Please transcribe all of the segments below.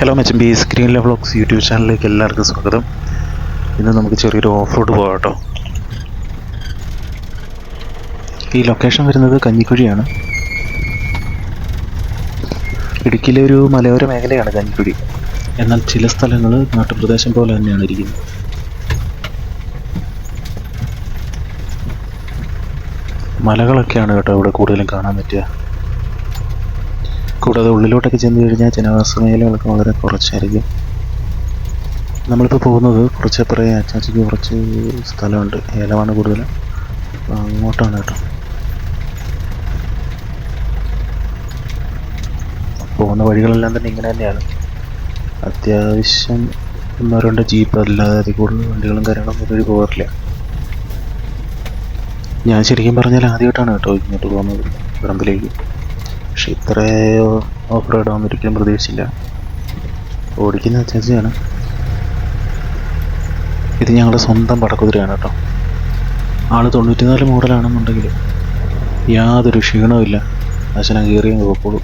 Hello മച്ചം ബി സ്ക്രീൻ ലെവ്ലോക്സ് യൂട്യൂബ് ചാനലിലേക്ക് എല്ലാവർക്കും സ്വാഗതം. ഇന്ന് നമുക്ക് ചെറിയൊരു ഓഫ് റോഡ് പോകാം കേട്ടോ. ഈ ലൊക്കേഷൻ വരുന്നത് കഞ്ഞിക്കുഴിയാണ്. ഇടുക്കിയിലെ ഒരു മലയോര മേഖലയാണ് കഞ്ഞിക്കുഴി. എന്നാൽ ചില സ്ഥലങ്ങൾ നാട്ടുപ്രദേശം പോലെ തന്നെയാണ് ഇരിക്കുന്നത്. മലകളൊക്കെയാണ് കേട്ടോ ഇവിടെ കൂടുതലും കാണാൻ പറ്റുക. കൂടാതെ ഉള്ളിലോട്ടൊക്കെ ചെന്ന് കഴിഞ്ഞാൽ ജനവാസ മേഖലകളൊക്കെ വളരെ കുറച്ചായിരിക്കും. നമ്മളിപ്പോൾ പോകുന്നത് കുറച്ച് അപ്പുറേ അച്ചാച്ചിക്ക് കുറച്ച് സ്ഥലമുണ്ട്. ഏലമാണ് കൂടുതലും. അങ്ങോട്ടാണ് കേട്ടോ. പോകുന്ന വഴികളെല്ലാം തന്നെ ഇങ്ങനെ തന്നെയാണ്. അത്യാവശ്യം ഒന്നോ രണ്ടോ ജീപ്പ് അല്ലാതെ അതിൽ കൂടുതൽ വണ്ടികളും കാര്യങ്ങളും ഒരു പോകാറില്ല. ഞാൻ ശരിക്കും പറഞ്ഞാൽ ആദ്യമായിട്ടാണ് കേട്ടോ ഇങ്ങോട്ട് പോകുന്നത്. പറമ്പിലേക്ക്. പക്ഷെ ഇത്രയോ ഓഫ് റോഡ് ആവുന്ന ഒരിക്കലും പ്രതീക്ഷിച്ചില്ല. ഓടിക്കുന്ന ചേച്ചിയാണ് ഇത് ഞങ്ങളുടെ സ്വന്തം പടക്കുതിരയാണ് കേട്ടോ. ആൾ തൊണ്ണൂറ്റിനാല് മോഡലാണെന്നുണ്ടെങ്കിൽ യാതൊരു ക്ഷീണവും ഇല്ല. അച്ഛനെ കയറിയും കുഴപ്പമുള്ളൂ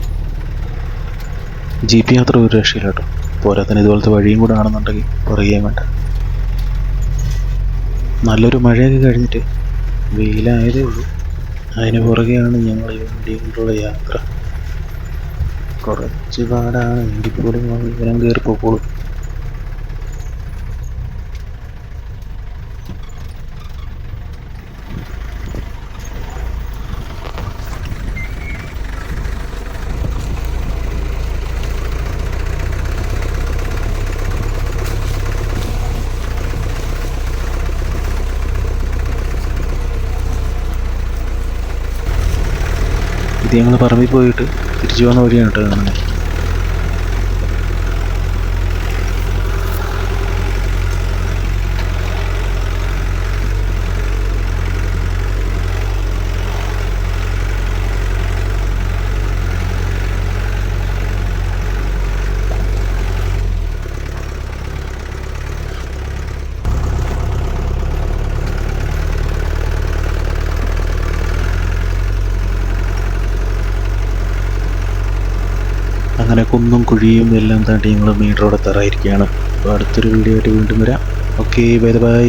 ജീപ്പ് യാത്ര ഒരു രക്ഷയില്ല കേട്ടോ. പോരാത്തന്നെ ഇതുപോലത്തെ വഴിയും കൂടെ ആണെന്നുണ്ടെങ്കിൽ പറയുകയും വേണ്ട. നല്ലൊരു മഴയൊക്കെ കഴിഞ്ഞിട്ട് വെയിലായതേ ഉള്ളൂ. അതിന് പുറകെയാണ് ഞങ്ങൾ ഈ വണ്ടിയിലുള്ള യാത്ര. കുറച്ച് പാടാണ്. എങ്കിൽ പോലും ഇവരം കയറി പോക്കോളൂ ഞങ്ങൾ പറമ്പിൽ പോയിട്ട് തിരിച്ചു പോകുന്ന വഴിയാണ് കേട്ടോ കാണുന്നത്. അങ്ങനെ കുന്നും കുഴിയും എല്ലാം താണ്ടി ഞങ്ങൾ മെയിൻ റോഡ് എത്താറായിരിക്കുകയാണ്. അപ്പോൾ അടുത്തൊരു വീഡിയോ ആയിട്ട് വീണ്ടും വരാം. Okay bye bye